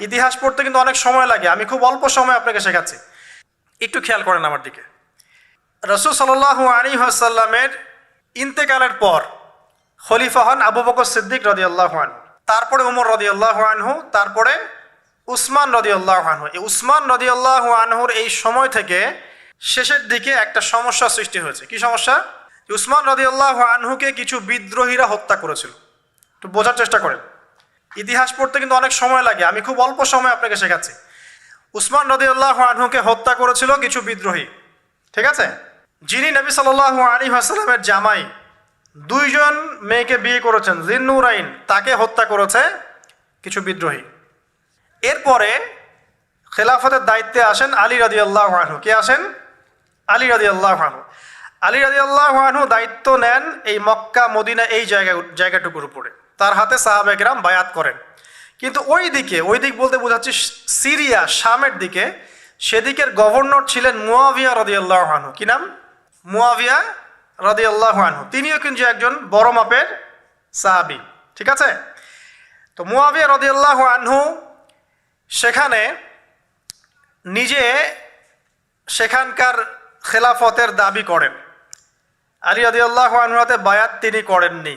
ইতিহাস পড়তে কিন্তু অনেক সময় লাগে। আমি খুব অল্প সময় আপনাকে শেখাচ্ছি। একটু খেয়াল করেন আমার দিকে। রসুল সাল্লাহু আলী আসাল্লামের ইন্তেকালের পর খলিফা হন আবু বকর সিদ্দিক রদি আল্লাহ তারপরে উমর রদি আল্লাহ আনহু, তারপরে উসমান রদি আনহু। এই উসমান রদি আল্লাহ আনহুর এই সময় থেকে শেষের দিকে একটা সমস্যা সৃষ্টি হয়েছে। কি সমস্যা? উসমান রদি আনহুকে কিছু বিদ্রোহীরা হত্যা করেছিল। একটু বোঝার চেষ্টা করেন। ইতিহাস পড়তে কিন্তু অনেক সময় লাগে। আমি খুব অল্প সময় আপনাকে শেখাচ্ছি। উসমান রদিউল্লাহ আনহুকে হত্যা করেছিল কিছু বিদ্রোহী, ঠিক আছে? যিনি নবী সাল আলী আসালামের জামাই, দুইজন মেয়েকে বিয়ে করেছেন, জিন্নুরাইন, তাকে হত্যা করেছে কিছু বিদ্রোহী। এরপরে খেলাফতের দায়িত্বে আসেন আলী রাজি আল্লাহ আনহু। কে আসেন? আলী রাজি আল্লাহ আনহু। আলী রাজি আল্লাহ আনহু দায়িত্ব নেন এই মক্কা, মদিনা, এই জায়গা, জায়গাটুকুর উপরে। তার হাতে সাহাবেকরাম বায়াত করেন। কিন্তু ওই দিকে, ওই দিক বলতে বোঝাচ্ছি সিরিয়া, শামের দিকে, সেদিকের গভর্নর ছিলেন মুয়াভিয়া রদি আল্লাহ আনহু। কি নাম? মুয়াভিয়া রদি আল্লাহ আনহু। তিনিও কিন্তু একজন বড় মাপের সাহাবি। ঠিক আছে? তো মুয়াভিয়া রদি আল্লাহ আনহু সেখানে নিজে সেখানকার খেলাফতের দাবি করেন। আলী আদি আল্লাহ আনহুতে বায়াত তিনি করেননি।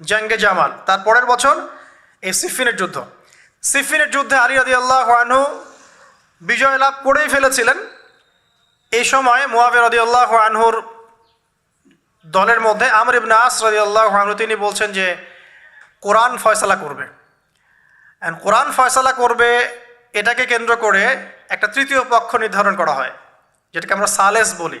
জঙ্গে জামাল। তার পরের বছর এই সিফিনের যুদ্ধ। সিফিনের যুদ্ধে আলী আদি আল্লাহ আনহু বিজয় লাভ করেই ফেলেছিলেন। এই সময় মোয়াবের রদি আল্লাহ আনহুর দলের মধ্যে আমর ইবনে আস রদি আল্লাহ আনহু, তিনি বলছেন যে, কোরআন ফয়সালা করবে। অ্যান্ড কোরআন ফয়সালা করবে, এটাকে কেন্দ্র করে একটা তৃতীয় পক্ষ নির্ধারণ করা হয়, যেটাকে আমরা সালেস বলি।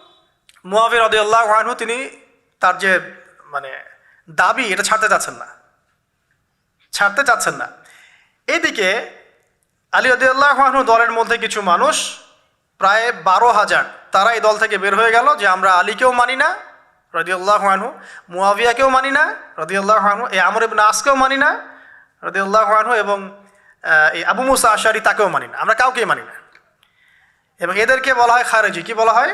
মুয়াবির রদি আল্লাহ আনহু তিনি তার যে মানে দাবি, এটা ছাড়তে চাচ্ছেন না। ছাড়তে চাচ্ছেন না। এদিকে আলী আদিউল্লাহনু দলের মধ্যে কিছু মানুষ, প্রায় বারো হাজার, তারা এই দল থেকে বের হয়ে গেল যে আমরা আলীকেও মানি না রদিউল্লাহ আনহু মুয়াবিয়াকেও মানি না রদিউল্লাহ আনহু, এই আমর ইবন আসকেও মানি না রদিউল্লাহ আনহু এবং এই আবু মুসা আশারি তাকেও মানি না। আমরা কাউকেই মানি না। এবং এদেরকে বলা হয় খারেজি। কি বলা হয়?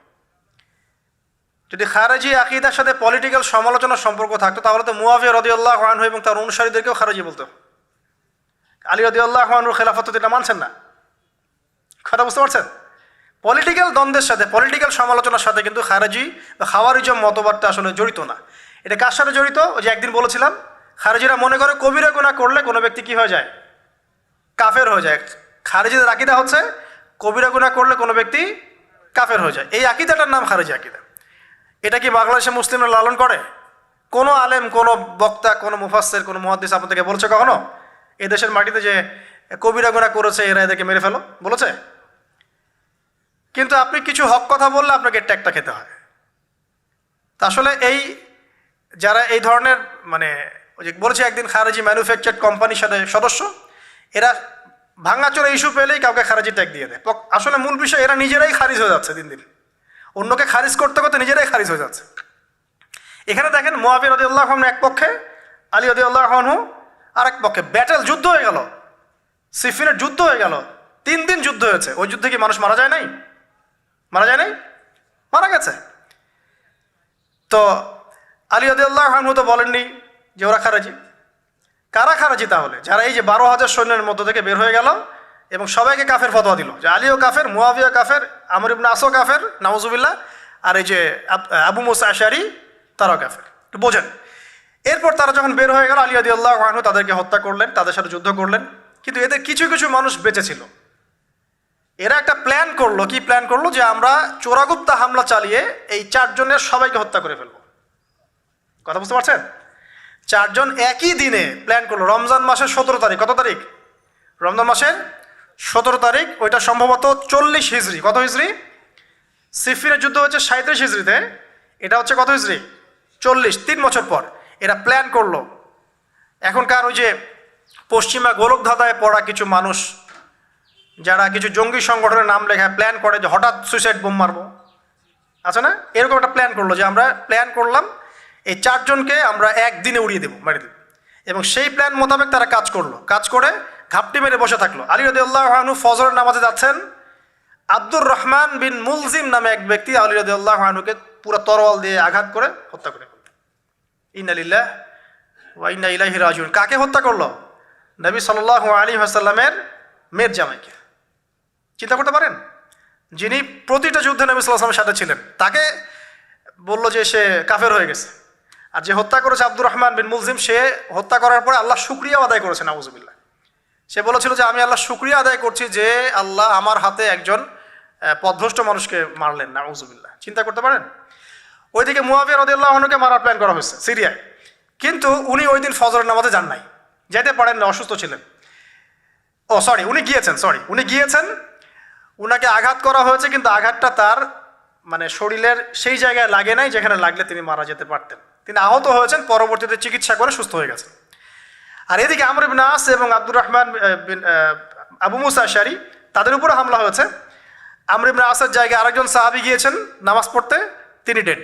যদি খারাজি আকিদার সাথে পলিটিক্যাল সমালোচনার সম্পর্ক থাকতো, তাহলে তো মুয়াবিয়া রদি আল্লাহ আনহু এবং তার অনুসারীদেরকেও খারাজি বলতো। আলী রদি আল্লাহনুর খেলাফত এটা মানছেন না। কথা বুঝতে পারছেন? পলিটিক্যাল দ্বন্দ্বের সাথে পলিটিক্যাল সমালোচনার সাথে কিন্তু খারেজি বা খাওয়ারিজম মতবাদটা আসলে জড়িত না। এটা কার সাথে জড়িত? ওই যে একদিন বলেছিলাম, খারেজিরা মনে করে কবিরা গুণা করলে কোনো ব্যক্তি কি হয়ে যায়? কাফের হয়ে যায়। খারেজিদের আকিদা হচ্ছে, কবিরা গুণা করলে কোনো ব্যক্তি কাফের হয়ে যায়। এই আকিদাটার নাম খারেজি আকিদা। এটা কি বাংলাদেশে মুসলিমরা লালন করে? কোনো আলেম, কোনো বক্তা, কোনো মুফাসের কোনো মহাদিস আপনাদেরকে বলছে কখনো? এ দেশের মাটিতে যে কবিরা গুণা করেছে, এরা এদেরকে মেরে ফেলো, বলেছে? কিন্তু আপনি কিছু হক কথা বললে আপনাকে ট্যাগটা খেতে হয়। তা আসলে এই যারা এই ধরনের মানে ওই যে বলেছে একদিন খারেজি ম্যানুফ্যাকচার কোম্পানির সাথে সদস্য, এরা ভাঙাচোরা ইস্যু পেলেই কাউকে খারেজি ট্যাগ দিয়ে দেয়। আসলে মূল বিষয়, এরা নিজেরাই খারিজ হয়ে যাচ্ছে দিন দিন। অন্যকে খারিজ করতে করতে নিজেরাই খারিজ হয়ে যাচ্ছে। এখানে দেখেন মোয়াবি রদিউল্লাহ এক পক্ষে, আলী রদিউল্লাহ আর এক পক্ষে। ব্যাটেল যুদ্ধ হয়ে গেল। সিফিনের যুদ্ধ হয়ে গেল। তিন দিন যুদ্ধ হয়েছে। ওই যুদ্ধে কি মানুষ মারা যায় নাই? মারা যায় নাই? মারা গেছে। তো আলী আদিউল্লাহ খানহু তো বলেননি যে ওরা খারাজি। কারা খারাজি তাহলে? যারা এই যে বারো হাজার সৈন্যের মধ্য থেকে বের হয়ে গেল এবং সবাইকে কাফের ফতোয়া দিল। যে আলীও কাফের মুয়াবিয়া কাফের, আমর ইবনে আসো কাফের নাওজুবিল্লাহ আর এই যে আব- মুসা আশারি, তারাও কাফের। একটু বোঝেন। এরপর তারা যখন বের হয়ে গেল, আলী আদিউল্লাহ খানহু তাদেরকে হত্যা করলেন, তাদের সাথে যুদ্ধ করলেন। কিন্তু এদের কিছু কিছু মানুষ বেঁচে ছিল। এরা একটা প্ল্যান করল। কি প্ল্যান করল? যে আমরা চোরাগুপ্তা হামলা চালিয়ে এই চারজনের সবাইকে হত্যা করে ফেলব। কথা বুঝতে পারছেন? চারজন একই দিনে প্ল্যান করল। রমজান মাসের সতেরো তারিখ, কত তারিখ? রমজান মাসের সতেরো তারিখ, ওইটা সম্ভবত চল্লিশ হিজড়ি। কত হিজড়ি? সিফিনের যুদ্ধ হচ্ছে সাঁত্রিশ হিজড়িতে। এটা হচ্ছে কত হিজড়ি? চল্লিশ, তিন বছর পর। এরা প্ল্যান করল। এখনকার ওই যে পশ্চিমা গোলকধাঁধায় পড়া কিছু মানুষ, যারা কিছু জঙ্গি সংগঠনের নাম লেখায় প্ল্যান করে যে হঠাৎ সুইসাইড বোম মারবো। আছে না? এরকম একটা প্ল্যান করল যে আমরা প্ল্যান করলাম, এই চারজনকে আমরা একদিনে উড়িয়ে দেবো দেবো। এবং সেই প্ল্যান মোতাবেক তারা কাজ করল। কাজ করে ঘাপটি মেরে বসে থাকল। আলী রদিউল্লাহানু ফজরের নামাজে যাচ্ছেন। আব্দুর রহমান বিন মুলজিম নামে এক ব্যক্তি আলী রদিউল্লাহানুকে পুরো তরোয়াল দিয়ে আঘাত করে হত্যা করে। ফেলল ইন্নালিল্লাহ ওয়া ইন্না ইলাইহি রাজিউন। কাকে হত্যা করল? নবী সাল্লাল্লাহু আলী আসাল্লামের মেয়ের জামাইকে। চিন্তা করতে পারেন? যিনি প্রতিটা যুদ্ধে নবী সাল্লাহ আসলামের সাথে ছিলেন, তাকে বলল যে সে কাফের হয়ে গেছে। আর যে হত্যা করেছে আব্দুর রহমান বিন মুলজিম, সে হত্যা করার পরে আল্লাহ শুক্রিয়া আদায় করেছেন, নাউজুবিল্লাহ। সে বলেছিল যে আমি আল্লাহ শুক্রিয়া আদায় করছি যে আল্লাহ আমার হাতে একজন আহ, মানুষকে মারলেন নাউজুবিল্লাহ। চিন্তা করতে পারেন? ওইদিকে মুয়াবিয়া রদিয়াল্লাহনুকে মারার প্ল্যান করা হয়েছে সিরিয়ায়। কিন্তু উনি ওই দিন ফজরের নামাজে যান নাই। যেতে পারেন না অসুস্থ ছিলেন। ও সরি উনি গিয়েছেন সরি উনি গিয়েছেন। উনাকে আঘাত করা হয়েছে কিন্তু আঘাতটা তার মানে শরীরের সেই জায়গায় লাগে নাই যেখানে লাগলে তিনি মারা যেতে পারতেন। তিনি আহত হয়েছেন পরবর্তীতে চিকিৎসা করে সুস্থ হয়ে গেছেন। আর এদিকে আমর বিন আস এবং আব্দুর রহমান আবু মুসা শারি তাদের উপরে হামলা হয়েছে। আমর ইবনে আসের জায়গায় আরেকজন সাহাবি গিয়েছেন নামাজ পড়তে, তিনি ডেড।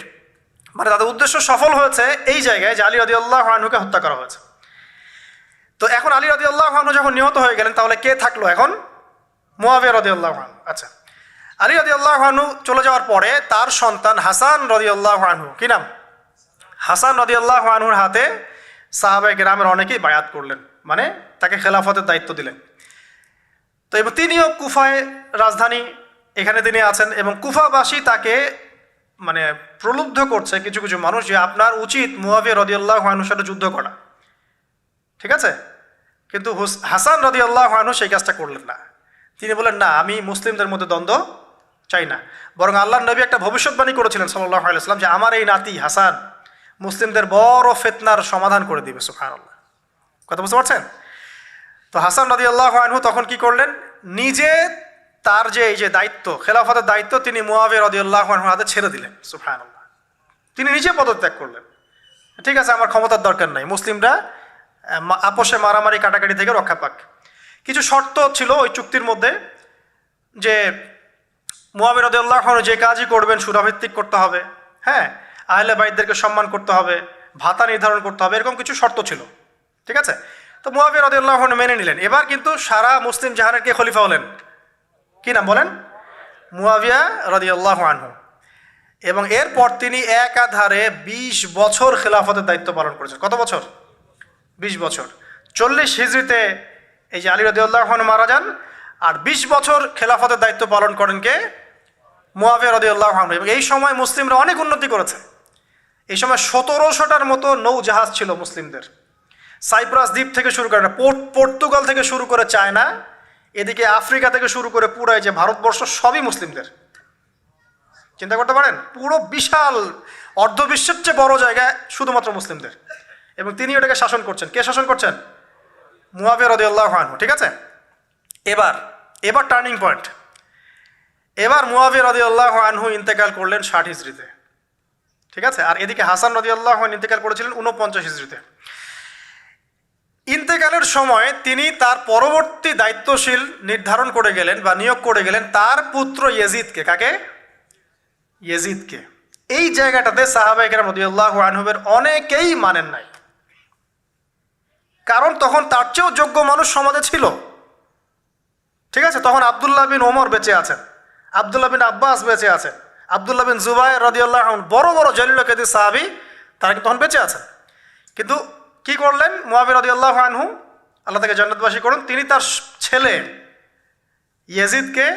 মানে তাদের উদ্দেশ্য সফল হয়েছে এই জায়গায় যে আলী রদিউল্লাহ আনহুকে হত্যা করা হয়েছে। তো এখন আলী রদিউল্লাহ আনহু যখন নিহত হয়ে গেলেন, তাহলে কে থাকল এখন? মুয়াবিয়া রদিউল্লাহ আনহু। আচ্ছা। আলী রদিউল্লাহ আনহু চলে যাওয়ার পরে তার সন্তান হাসান রদিউল্লাহ আনহু। কি নাম? হাসান রদিউল্লাহ আনহুর হাতে সাহাবাই গ্রামের অনেকেই বায়াত করলেন। মানে তাকে খেলাফতের দায়িত্ব দিলেন। তো এবং তিনিও কুফায় রাজধানী এখানে তিনি আছেন এবং কুফাবাসী তাকে মানে প্রলুব্ধ করছে কিছু কিছু মানুষ যে আপনার উচিত মুয়াবিয়া রদিউল্লাহ আনহুর সাথে যুদ্ধ করা। ঠিক আছে? কিন্তু হুস- হাসান রদি আল্লাহ আনহু সেই কাজটা করলেন না। তিনি বলেন না, আমি মুসলিমদের মধ্যে দ্বন্দ্ব চাই না। বরং আল্লাহ নবী একটা ভবিষ্যৎবাণী করেছিলেন সাল্লাহ আলাইসলাম যে, আমার এই নাতি হাসান মুসলিমদের বড় ফেতনার সমাধান করে দিবে সুফান আল্লাহ কথা বুঝতে পারছেন? তো হাসান নদী আল্লাহ আনহু তখন কি করলেন? নিজে তার যে এই যে দায়িত্ব, খেলাফতের দায়িত্ব তিনি মুয়াবিয়া রদি আল্লাহ আনহুর হাতে ছেড়ে দিলেন সুফান আল্লাহ তিনি নিজে পদত্যাগ করলেন। ঠিক আছে, আমার ক্ষমতার দরকার নাই, মুসলিমরা আপোষে মারামারি, কাটাকাটি থেকে রক্ষা পাক। কিছু শর্ত ছিল ওই চুক্তির মধ্যে যে মুয়াবির রদুল্লাহ যে কাজই করবেন, সুরাভিত্তিক করতে হবে। হ্যাঁ আহলে বাইদদেরকে সম্মান করতে হবে, ভাতা নির্ধারণ করতে হবে, এরকম কিছু শর্ত ছিল। ঠিক আছে? তো মুয়াবির রদুল্লাহ মেনে নিলেন। এবার কিন্তু সারা মুসলিম জাহানের কে খলিফা হলেন? কি নাম বলেন? মুয়াবিয়া রদিয়াল্লাহ আনহু। এবং এরপর তিনি একাধারে বিশ বছর খেলাফতের দায়িত্ব পালন করেছেন। কত বছর? বিশ বছর। চল্লিশ হিজড়িতে এই যে আলী রদিউল্লাহ মারা যান, আর বিশ বছর খেলাফতের দায়িত্ব পালন করেন কে? মুয়াবিয়া রদিউল্লাহ এবং এই সময় মুসলিমরা অনেক উন্নতি করেছে। এই সময় সতেরোশোটার মতো নৌ জাহাজ ছিল মুসলিমদের। সাইপ্রাস দ্বীপ থেকে শুরু করে পোর্ট, পর্তুগাল থেকে শুরু করে চায়না, এদিকে আফ্রিকা থেকে শুরু করে পুরাই যে ভারতবর্ষ সবই মুসলিমদের। চিন্তা করতে পারেন? পুরো বিশাল, অর্ধবিশ্বের চেয়ে বড় জায়গায় শুধুমাত্র মুসলিমদের। এবং তিনি ওটাকে শাসন করছেন। কে শাসন করছেন? মুয়াবিয়া রদিউল্লাহ আনহু, ঠিক আছে? এবার এবার টার্নিং পয়েন্ট এবার মুয়াবিয়া রদিউল্লাহ আনহু ইন্তেকাল করলেন ষাট হিজড়িতে। ঠিক আছে? আর এদিকে হাসান রদিউল্লাহ ইন্তেকাল করেছিলেন উনপঞ্চাশ হিজড়িতে। ইন্তেকালের সময় তিনি তার পরবর্তী দায়িত্বশীল নির্ধারণ করে গেলেন বা নিয়োগ করে গেলেন তার পুত্র ইয়েজিদকে। কাকে? ইয়েজিদকে। এই জায়গাটাতে সাহাবাইকের রদিউল্লাহ আনহুবের অনেকেই মানেন নাই। কারণ তখন তার চেয়েও যোগ্য মানুষ সমাজে ছিল। ঠিক আছে? তখন আবদুল্লাহ বিন ওমর বেঁচে আছেন। আবদুল্লাহ বিন আব্বাস বেঁচে আছেন। আবদুল্লাহ বিন জুবাই রদিউল্লাহ বড় বড় জলিল কেদি সাহাবি, তারা কিন্তু তখন বেঁচে আছেন। কিন্তু কি করলেন? মুয়াবির রদিউল্লাহ আনহু, আল্লাহ তাকে জান্নাতবাসী করুন, তিনি তার ছেলে ইয়েজিদকে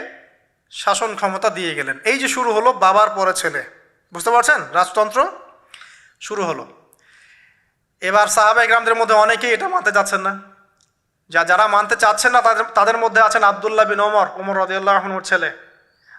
শাসন ক্ষমতা দিয়ে গেলেন। এই যে শুরু হলো বাবার পরে ছেলে। বুঝতে পারছেন? রাজতন্ত্র শুরু হলো। এবার সাহাবা গ্রামদের মধ্যে অনেকেই এটা মানতে যাচ্ছেন না। যা, যারা মানতে চাচ্ছেন না, তাদের তাদের মধ্যে আছেন আবদুল্লাহ বিন ওমর ওমর রদিউল্লাহনুর ছেলে।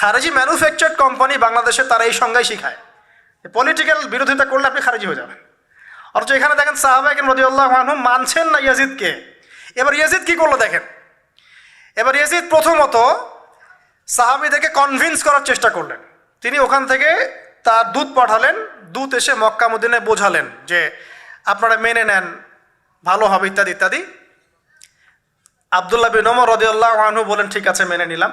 খারিজি ম্যানুফ্যাকচার্ড কোম্পানি বাংলাদেশে তারা এই সংজ্ঞাই শিখায়। পলিটিক্যাল বিরোধিতা করলে আপনি খারিজি হয়ে যাবেন। অথচ এখানে দেখেন সাহাবাহিক রদিউল্লাহ আনহু মানছেন না ইয়াজিদকে। এবার ইয়াজিদ কি করল দেখেন? এবার ইয়াজিদ প্রথমত সাহাবিদেরকে কনভিন্স করার চেষ্টা করলেন। তিনি ওখান থেকে তার দুধ পাঠালেন দুধ এসে মক্কা বোঝালেন যে আপনারা মেনে নেন, ভালো হবে ইত্যাদি ইত্যাদি। আবদুল্লাহ বিন ওমর রদিউল্লাহ আনহু বলেন ঠিক আছে, মেনে নিলাম।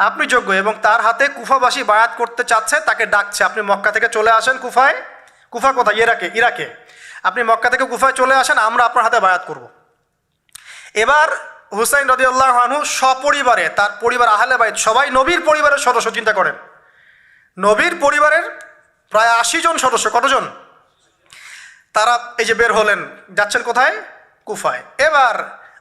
আপনি যোগ্য এবং তার হাতে কুফাবাসী বায়াত করতে চাচ্ছে, তাকে ডাকছে। আপনি মক্কা থেকে চলে আসেন কুফায়। কুফা কোথায়? ইরাকে ইরাকে। আপনি মক্কা থেকে কুফায় চলে আসেন, আমরা আপনার হাতে বায়াত করব। এবার হুসাইন রদিউল্লাহ আনহু সপরিবারে, তার পরিবার আহলে বাইত, সবাই নবীর পরিবারের সদস্য, চিন্তা করেন। নবীর পরিবারের প্রায় আশি জন সদস্য, কতজন? তারা এই যে বের হলেন, যাচ্ছেন কোথায়? কুফায়। এবার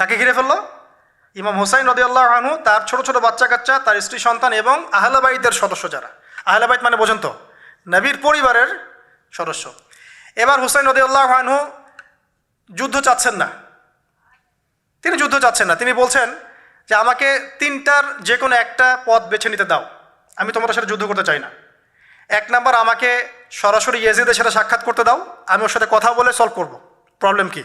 কাকে ঘিরে ফেলল? ইমাম হুসাইন রদিয়াল্লাহ আনহু, তার ছোট ছোট বাচ্চা কাচ্চা, তার স্ত্রী, সন্তান এবং আহলাবাইদের সদস্য যারা। আহলাবাইদ মানে বোঝেন তো, নবীর পরিবারের সদস্য। এবার হুসাইন রদিয়াল্লাহ আনহু যুদ্ধ চাচ্ছেন না। তিনি যুদ্ধ চাচ্ছেন না। তিনি বলছেন যে, আমাকে তিনটার যে কোনো একটা পথ বেছে নিতে দাও। আমি তোমাদের সাথে যুদ্ধ করতে চাই না। এক নাম্বার, আমাকে সরাসরি ইয়েজিদের সাথে সাক্ষাৎ করতে দাও। আমি ওর সাথে কথা বলে সলভ করব। প্রবলেম কি?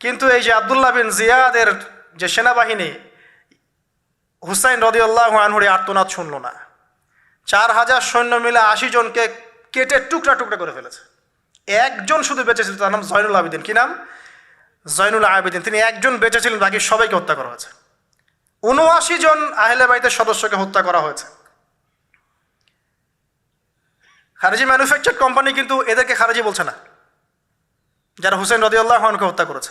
কিন্তু এই যে আবদুল্লাহ বিন জিয়াদের যে সেনাবাহিনী, হুসাইন রদিউল্লাহ আনহুরি আর্তনাদ শুনল না। চার হাজার সৈন্য মিলে আশি জনকে কেটে টুকরা টুকরা করে ফেলেছে। একজন শুধু বেঁচে ছিল তার নাম জয়নুল আবেদিন। কি নাম? জয়নুল আবেদিন। তিনি একজন বেঁচে ছিলেন বাকি সবাইকে হত্যা করা হয়েছে। উনআশি জন আহলে বাইতের সদস্যকে হত্যা করা হয়েছে। খারেজি ম্যানুফ্যাকচার কোম্পানি কিন্তু এদেরকে খারেজি বলছে না, যারা হুসেন রদিউল্লাহ খানকে হত্যা করেছে।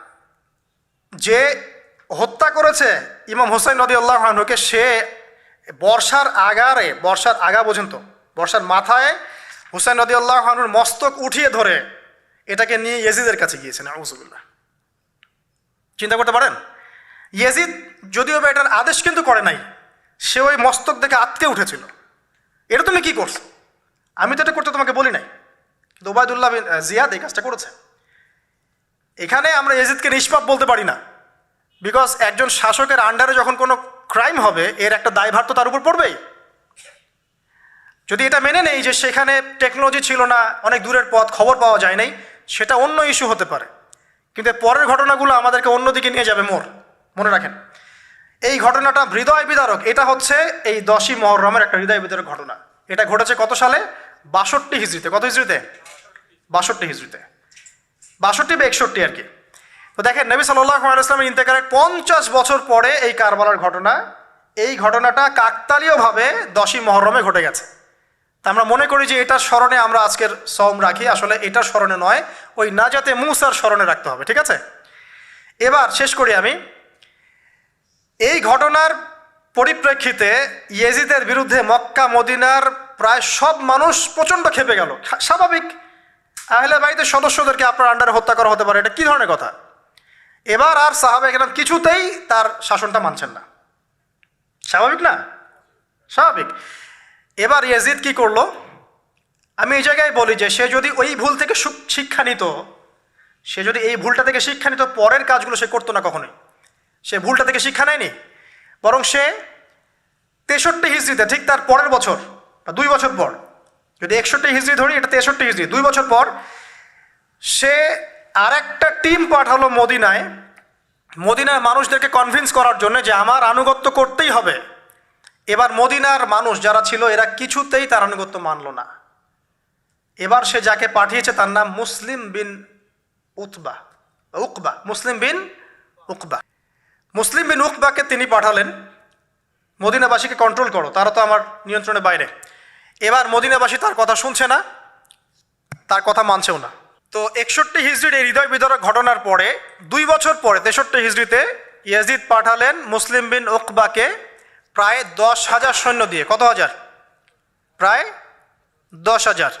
যে হত্যা করেছে ইমাম হোসেন নদী আল্লাহকে সে বর্ষার আগারে, বর্ষার আগা পর্যন্ত, বর্ষার মাথায় হুসেন নদী আল্লাহনুর মস্তক উঠিয়ে ধরে এটাকে নিয়ে ইয়েজিদের কাছে গিয়েছেন আউজুবুল্লাহ চিন্তা করতে পারেন? ইয়েজিদ যদিও বা এটার আদেশ কিন্তু করে নাই, সে ওই মস্তক দেখে আটকে উঠেছিল। এটা তুমি কি করছ? আমি তো এটা করতে তোমাকে বলি নাই। কিন্তু ওবায়দুল্লাহ জিয়াদ এই কাজটা করেছে। এখানে আমরা এজিদকে নিষ্পাপ বলতে পারি না। বিকজ একজন শাসকের আন্ডারে যখন কোনো ক্রাইম হবে, এর একটা দায়ভার তো তার উপর পড়বেই। যদি এটা মেনে নেই যে সেখানে টেকনোলজি ছিল না, অনেক দূরের পথ, খবর পাওয়া যায় নাই, সেটা অন্য ইস্যু হতে পারে। কিন্তু পরের ঘটনাগুলো আমাদেরকে অন্যদিকে নিয়ে যাবে মোর মনে রাখেন। এই ঘটনাটা হৃদয় বিদারক। এটা হচ্ছে এই দশই মহরমের একটা হৃদয় বিদারক ঘটনা। এটা ঘটেছে কত সালে? বাষট্টি হিজড়িতে। কত হিজড়িতে? বাষট্টি হিজড়িতে। বাষট্টি বা একষট্টি আর কি। তো দেখেন, নবী সাল্লাহ ইন্তেকারের পঞ্চাশ বছর পরে এই কারবালার ঘটনা, এই ঘটনাটা কাকতালীয়ভাবে দশই মহরমে ঘটে গেছে। তা আমরা মনে করি যে এটার স্মরণে আমরা আজকের সম রাখি, আসলে এটার স্মরণে নয়, ওই নাজাতে মুসার স্মরণে রাখতে হবে, ঠিক আছে? এবার শেষ করি আমি। এই ঘটনার পরিপ্রেক্ষিতে ইয়েজিদের বিরুদ্ধে মক্কা, মদিনার প্রায় সব মানুষ প্রচণ্ড খেপে গেল। স্বাভাবিক। আহলে বাড়িতে সদস্যদেরকে আপনার আন্ডারে হত্যা করা হতে পারে, এটা কী ধরনের কথা? এবার আর সাহাবে এখানে কিছুতেই তার শাসনটা মানছেন না। স্বাভাবিক না? স্বাভাবিক। এবার ইয়াজিদ কি করল? আমি এই জায়গায় বলি যে, সে যদি ওই ভুল থেকে শিক্ষা নিত, সে যদি এই ভুলটা থেকে শিক্ষা নিত, পরের কাজগুলো সে করতো না কখনোই। সে ভুলটা থেকে শিক্ষা নেয়নি। বরং সে তেষট্টি হিজড়িতে, ঠিক তার পরের বছর, বা দুই বছর পর, যদি একষট্টি হিজড়ি ধরি, এটা তেষট্টি হিজড়ি, দুই বছর পর সে আর একটা টিম পাঠালো মদিনায়। মদিনার মানুষদেরকে কনভিন্স করার জন্য যে আমার আনুগত্য করতেই হবে। এবার মদিনার মানুষ যারা ছিল, এরা কিছুতেই তার আনুগত্য মানল না। এবার সে যাকে পাঠিয়েছে তার নাম Muslim bin Utba, Uqba, Muslim bin Uqba. Muslim bin উকবাকে তিনি পাঠালেন। মদিনাবাসীকে কন্ট্রোল করো, তারা তো আমার নিয়ন্ত্রণের বাইরে। এবার মদিনাবাসী তার কথা শুনছে না, তার কথা মানছেও না। তো একষট্টি হিজড়ির এই হৃদয় বিদরক ঘটনার পরে দুই বছর পরে, তেষট্টি হিজড়িতে ইয়াজিদ পাঠালেন মুসলিম বিন ওকবাকে প্রায় দশ হাজার সৈন্য দিয়ে। কত হাজার? প্রায় দশ হাজার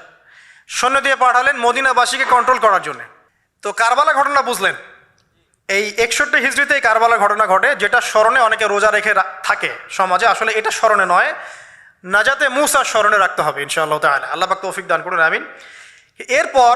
সৈন্য দিয়ে পাঠালেন মদিনাবাসীকে কন্ট্রোল করার জন্য। তো কারবালা ঘটনা বুঝলেন? এই একষট্টি হিজড়িতে এই কারবালা ঘটনা ঘটে, যেটা স্মরণে অনেকে রোজা রেখে থাকে সমাজে। আসলে এটা স্মরণে নয়, নাজাতে মুসার স্মরণে রাখতে হবে ইনশাআল্লাহ তাহলে আল্লাহ তৌফিক দান করুন, আমিন। এরপর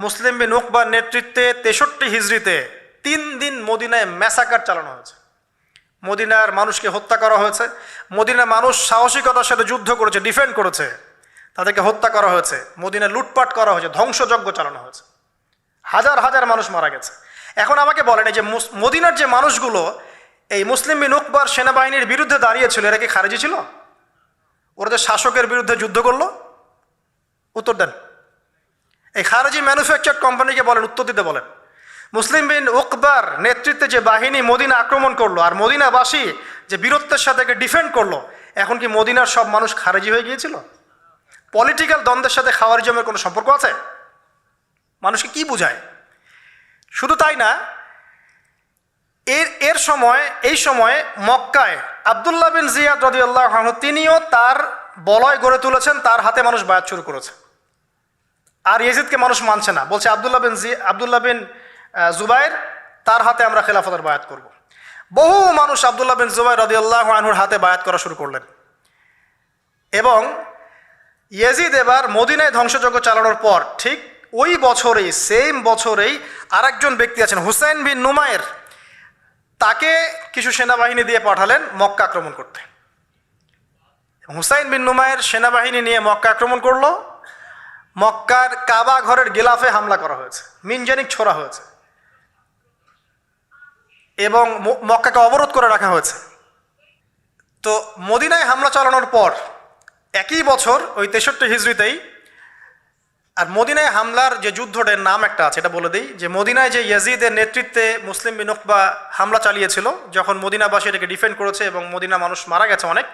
মুসলিম বিন উকবার নেতৃত্বে তেষট্টি হিজড়িতে তিন দিন মদিনায় ম্যাসাকার চালানো হয়েছে। মদিনার মানুষকে হত্যা করা হয়েছে। মদিনার মানুষ সাহসিকতার সাথে যুদ্ধ করেছে ডিফেন্ড করেছে। তাদেরকে হত্যা করা হয়েছে। মদিনা লুটপাট করা হয়েছে, ধ্বংসযজ্ঞ চালানো হয়েছে। হাজার হাজার মানুষ মারা গেছে। এখন আমাকে বলেন, এই যে মদিনার যে মানুষগুলো, এই মুসলিম বিন উকবার সেনাবাহিনীর বিরুদ্ধে দাঁড়িয়েছিল এরা কি খারেজি ছিল? ওরা যে শাসকের বিরুদ্ধে যুদ্ধ করল? উত্তর দেন। এই খারেজি ম্যানুফ্যাকচার কোম্পানিকে বলেন, উত্তর দিতে বলেন। মুসলিম বিন উকবার নেতৃত্বে যে বাহিনী মদিনা আক্রমণ করল, আর মদিনাবাসী যে বীরত্বের সাথে ডিফেন্ড করল, এখন কি মদিনার সব মানুষ খারেজি হয়ে গিয়েছিল? পলিটিক্যাল দ্বন্দ্বের সাথে খাওয়ারিজমের কোনো সম্পর্ক আছে? মানুষকে কি বোঝায়? শুধু তাই না, এর এর সময়, এই সময় মক্কায় আবদুল্লাহ বিন জিয়াদ রদিউল্লাহ তিনিও তার বলয় গড়ে তুলেছেন, তার হাতে মানুষ বায়াত শুরু করেছে। আর ইয়েজিদকে মানুষ মানছে না। বলছে আবদুল্লাহ বিন জি আবদুল্লাহ বিন জুবাইর, তার হাতে আমরা খেলাফতের বায়াত করব। বহু মানুষ আবদুল্লাহ বিন জুবাইর রদিউল্লাহ আনহুর হাতে বায়াত করা শুরু করলেন। এবং ইয়েজিদ এবার মদিনায় ধ্বংসযজ্ঞ চালানোর পর ঠিক ওই বছরেই সেম বছরেই আরেকজন ব্যক্তি আছেন, হুসাইন বিন নুমায়ের তাকে কিছু সেনাবাহিনী দিয়ে পাঠালেন মক্কা আক্রমণ করতে। হুসাইন বিন নুমায়ের সেনাবাহিনী নিয়ে মক্কা আক্রমণ করল। মক্কার কাবা ঘরের গিলাফে হামলা করা হয়েছে, মিনজানিক ছোড়া হয়েছে, এবং মক্কাকে অবরোধ করে রাখা হয়েছে। তো মদিনায় হামলা চালানোর পর একই বছর, ওই তেষট্টি হিজড়িতেই, আর মদিনায় হামলার যে যুদ্ধটার নাম একটা আছে, এটা বলে দিই, যে মদিনায় যে ইয়াজিদের নেতৃত্বে মুসলিম বিনুকবা হামলা চালিয়েছিল, যখন মদিনাবাসী এটাকে ডিফেন্ড করেছে এবং মদিনা মানুষ মারা গেছে অনেক,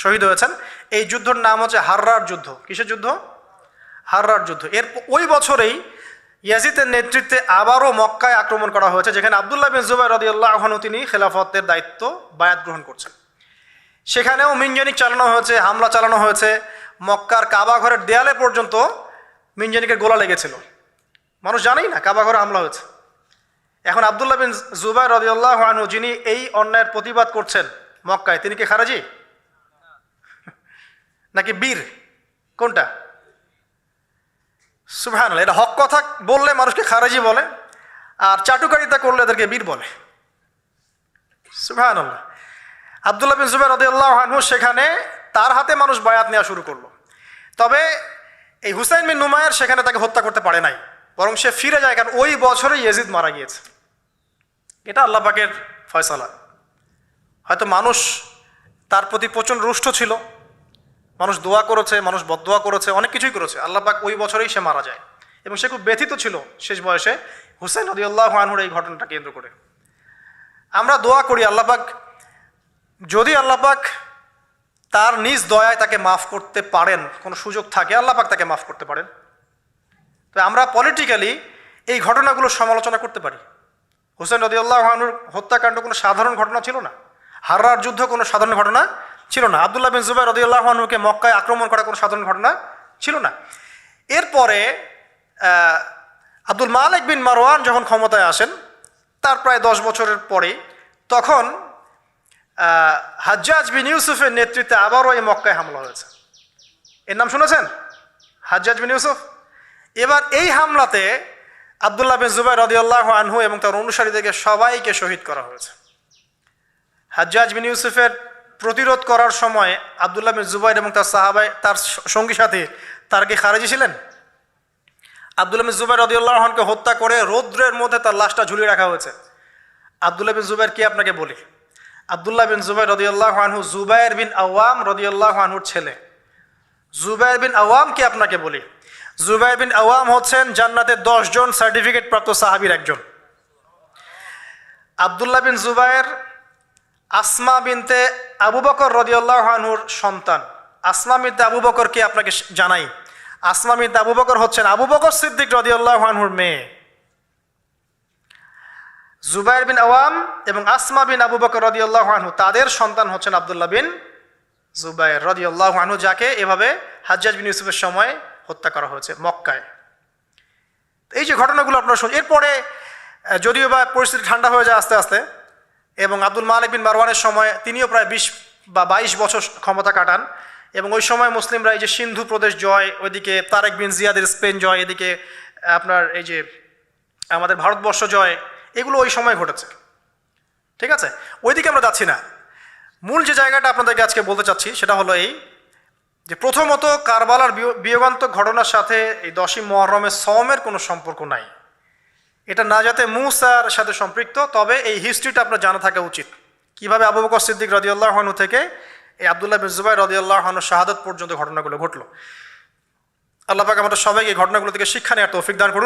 শহীদ হয়েছেন, এই যুদ্ধর নাম হচ্ছে হাররার যুদ্ধ। কিসের যুদ্ধ? হাররার যুদ্ধ। এর ওই বছরেই ইয়াজিদের নেতৃত্বে আবারও মক্কায় আক্রমণ করা হয়েছে যেখানে আবদুল্লাহ বিন জুবাই রদিউল্লাহ আহনু তিনি খেলাফতের দায়িত্ব বায়াত গ্রহণ করছেন। সেখানেও মিনজানিক চালানো হয়েছে হামলা চালানো হয়েছে। মক্কার কাবা ঘরের দেয়ালে পর্যন্ত মিনজানিকের গোলা লেগেছিল। মানুষ জানেই না কাবা ঘরে হামলা হয়েছে। এখন আবদুল্লাহ বিন জুবাই রদিউল্লাহ আনহু যিনি এই অন্যায়ের প্রতিবাদ করছেন মক্কায় তিনি কি খারাজি? নাকি বীর? কোনটা? সুবহান এটা হক কথা বললে মানুষকে খারাজি বলে, আর চাটুকারিতা করলে এদেরকে বীর বলে। সুবহান আবদুল্লাহ বিন জুবাই রদিয়াল্লাহ আনহু সেখানে তার হাতে মানুষ বায়াত নেওয়া শুরু করল। তবে এই হুসাইন বিন নুমায়ের সেখানে তাকে হত্যা করতে পারে নাই, বরং সে ফিরে যায় কারণ ওই বছরে ইয়েজিদ মারা গিয়েছে। এটা আল্লাহ পাকের ফয়সালা। হয়তো মানুষ তার প্রতি প্রচণ্ড রুষ্ট ছিল মানুষ দোয়া করেছে, মানুষ বদোয়া করেছে, অনেক কিছুই করেছে। আল্লাহ পাক ওই বছরেই সে মারা যায়। এবং সে খুব ব্যথিত ছিল শেষ বয়সে। হুসাইন রদিউল্লাহ আনহুর এই ঘটনাটা কেন্দ্র করে। আমরা দোয়া করি আল্লাহ পাক, যদি আল্লাহ পাক তার নিজ দয়ায় তাকে মাফ করতে পারেন, কোনো সুযোগ থাকে, আল্লাহ পাক তাকে মাফ করতে পারেন। তো আমরা পলিটিক্যালি এই ঘটনাগুলো সমালোচনা করতে পারি। হোসেন রদিউল্লাহ আহনুর হত্যাকাণ্ড কোনো সাধারণ ঘটনা ছিল না। হাররার যুদ্ধ কোনো সাধারণ ঘটনা ছিল না। আবদুল্লাহ বিন জুবাই রদিউল্লাহ আহনুকে মক্কায় আক্রমণ করা কোনো সাধারণ ঘটনা ছিল না। এরপরে আব্দুল মালিক বিন মারওয়ান যখন ক্ষমতায় আসেন, তার প্রায় দশ বছরের পরে, তখন হাজ্জাজ বিন ইউসুফের নেতৃত্বে আবারও এই মক্কায় হামলা হয়েছে। এর নাম শুনেছেন? হাজ্জাজ বিন ইউসুফ। এবার এই হামলাতে আবদুল্লাহ বিন জুবাই রদিউল্লাহ আনহু এবং তার অনুসারীদেরকে সবাইকে শহীদ করা হয়েছে। হাজ্জাজ বিন ইউসুফের প্রতিরোধ করার সময় আবদুল্লাহ বিন জুবাইর এবং তার সাহাবাই, তার সঙ্গী সাথে, তার কি খারেজি ছিলেন? আবদুল্লাহ বিন জুবাইর রদিউল্লাহ আহনকে হত্যা করে রৌদ্রের মধ্যে তার লাশটা ঝুলিয়ে রাখা হয়েছে। আবদুল্লাহ বিন জুবাইর কি আপনাকে বলি? আবদুল্লাহ বিন জুবাই রদিউল্লাহ আনহু জুবাইর বিন আওয়াম রদিউল্লাহ আনহুর ছেলে। জুবাইর বিন আওয়াম কি আপনাকে বলি? জুবাইর বিন আওয়াম হচ্ছেন জান্নাতের দশজন সার্টিফিকেট প্রাপ্ত সাহাবীর একজন। আবদুল্লাহ বিন জুবাইর আসমা বিনতে আবু বকর রদিউল্লাহ আনহুর সন্তান। আসমা বিনতে আবু বকরকে আপনাকে জানাই? আসমা বিনতে আবু বকর হচ্ছেন আবু বকর সিদ্দিক রদিউল্লাহ আনহুর মেয়ে। জুবাইর বিন আওয়াম এবং আসমা বিন আবু বকর রদিউল্লাহ আনহু, তাদের সন্তান হচ্ছেন আবদুল্লাহ বিন জুবাইর রদিউল্লাহ আনহু, যাকে এভাবে হাজ্জাজ বিন ইউসুফের সময় হত্যা করা হয়েছে মক্কায়। এই যে ঘটনাগুলো আপনারা শুন এরপরে যদিও বা পরিস্থিতি ঠান্ডা হয়ে যায় আস্তে আস্তে এবং আব্দুল মালিক বিন মারওয়ানের সময় তিনিও প্রায় বিশ বা বাইশ বছর ক্ষমতা কাটান। এবং ওই সময় মুসলিমরা এই যে সিন্ধু প্রদেশ জয়, ওইদিকে তারেক বিন জিয়াদের স্পেন জয়, এদিকে আপনার এই যে আমাদের ভারতবর্ষ জয়, এগুলো ওই সময় ঘটেছে। ঠিক আছে? ওইদিকে আমরা যাচ্ছি না। মূল যে জায়গাটা আপনাদেরকে আজকে বলতে চাচ্ছি, সেটা হলো এই যে প্রথমত কারবালার বিয়- বিয়োগান্তক ঘটনার সাথে এই দশই মহরমের সমের কোনো সম্পর্ক নাই। এটা না যাতে মুসার সাথে সম্পৃক্ত, তবে এই হিস্ট্রিটা আপনার জানা থাকা উচিত। কীভাবে আবু বকর সিদ্দিক রদিউল্লাহ হানু থেকে এই আবদুল্লাহ বিন জুবাই রদিয়াল্লাহ হানু শাহাদত পর্যন্ত ঘটনাগুলো ঘটলো। আল্লাহ পাক আমাদের সবাইকে ঘটনাগুলো থেকে শিক্ষা নেওয়ার তৌফিক দান করুন।